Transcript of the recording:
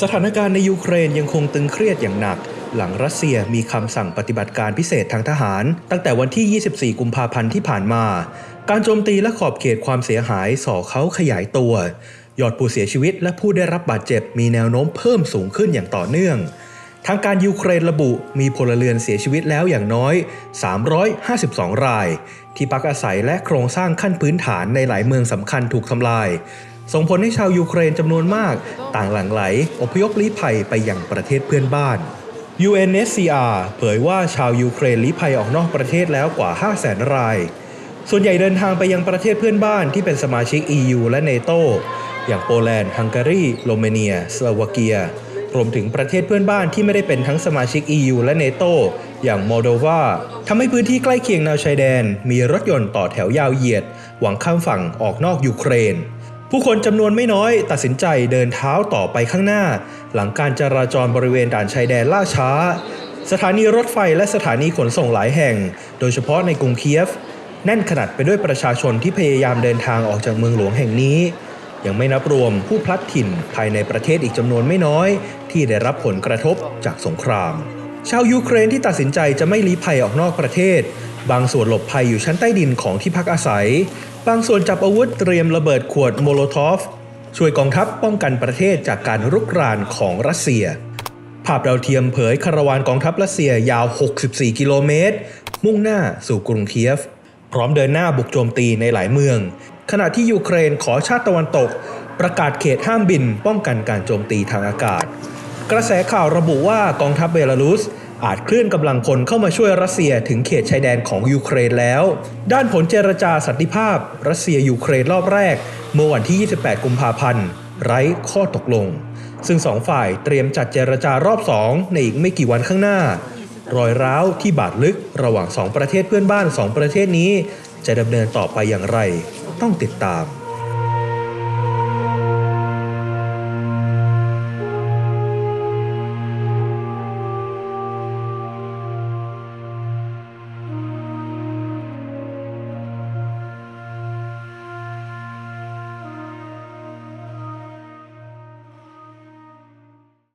สถานการณ์ในยูเครนยังคงตึงเครียดอย่างหนัก หลังรัสเซียมีคำสั่งปฏิบัติการพิเศษทางทหาร ตั้งแต่วันที่ 24 กุมภาพันธ์ที่ผ่านมา การโจมตีและขอบเขตความเสียหายส่อเขาขยายตัว ยอดผู้เสียชีวิตและผู้ได้รับบาดเจ็บมีแนวโน้มเพิ่มสูงขึ้นอย่างต่อเนื่อง ทางการยูเครนระบุมีพลเรือนเสียชีวิตแล้วอย่างน้อย 352 ราย ที่พักอาศัยและโครงสร้างขั้นพื้นฐานในหลายเมืองสำคัญถูกทำลาย ส่งผลให้ชาวยูเครนจำนวนมาก ต่างหลั่งไหล อพยพลี้ภัยไปยังประเทศเพื่อนบ้าน UNSCR เผยว่าชาวยูเครนลี้ภัยออกนอกประเทศแล้วกว่า 500,000 ราย ส่วนใหญ่เดินทางไปยังประเทศเพื่อนบ้านที่เป็นสมาชิก EU และเนโตอย่างโปแลนด์ ฮังการี โรมาเนีย สโลวาเกีย รวมถึงประเทศเพื่อนบ้านที่ไม่ได้เป็นทั้งสมาชิก EU และเนโตอย่างโมโดวาทำให้พื้นที่ใกล้เคียงแนวชายแดน มีรถยนต์ต่อแถวยาวเหยียด หวังข้ามฝั่งออกนอกยูเครน ผู้คนจำนวนไม่น้อยตัดสินใจเดินเท้าต่อไปข้างหน้า หลังการจราจรบริเวณด่านชายแดนล่าช้า สถานีรถไฟและสถานีขนส่งหลายแห่ง โดยเฉพาะในกรุงเคียฟ แน่นขนาดไปด้วยประชาชนที่พยายามเดินทางออกจากเมืองหลวงแห่งนี้ ยังไม่นับรวมผู้พลัดถิ่นภายในประเทศอีกจำนวนไม่น้อย ที่ได้รับผลกระทบจากสงคราม ชาวยูเครนที่ตัดสินใจจะไม่ลี้ภัยออกนอกประเทศ บางส่วนหลบภัยอยู่ชั้นใต้ดินของที่พักอาศัย บางส่วนจับอาวุธเตรียมระเบิดขวดโมโลทอฟ ช่วยกองทัพป้องกันประเทศจากการรุกรานของรัสเซีย ภาพดาวเทียมเผยคาราวานกองทัพรัสเซียยาว 64 กิโลเมตร มุ่งหน้าสู่กรุงเคียฟ พร้อมเดินหน้าบุกโจมตีในหลายเมือง ขณะที่ยูเครนขอชาติตะวันตก ประกาศเขตห้ามบินป้องกันการโจมตีทางอากาศ กระแสข่าวระบุว่ากองทัพเบลารุส อาจเคลื่อนกำลังพลเข้ามาช่วยรัสเซียถึงเขตชายแดนของยูเครนแล้ว ด้านผลเจรจาสันติภาพ รัสเซียยูเครนรอบแรก เมื่อวันที่ 28 กุมภาพันธ์ ไร้ข้อตกลง ซึ่งสองฝ่ายเตรียมจัดเจรจารอบสองในอีกไม่กี่วันข้างหน้า รอยร้าวที่บาดลึกระหว่างสองประเทศเพื่อนบ้านสองประเทศนี้ จะดำเนินต่อไปอย่างไร ต้องติดตาม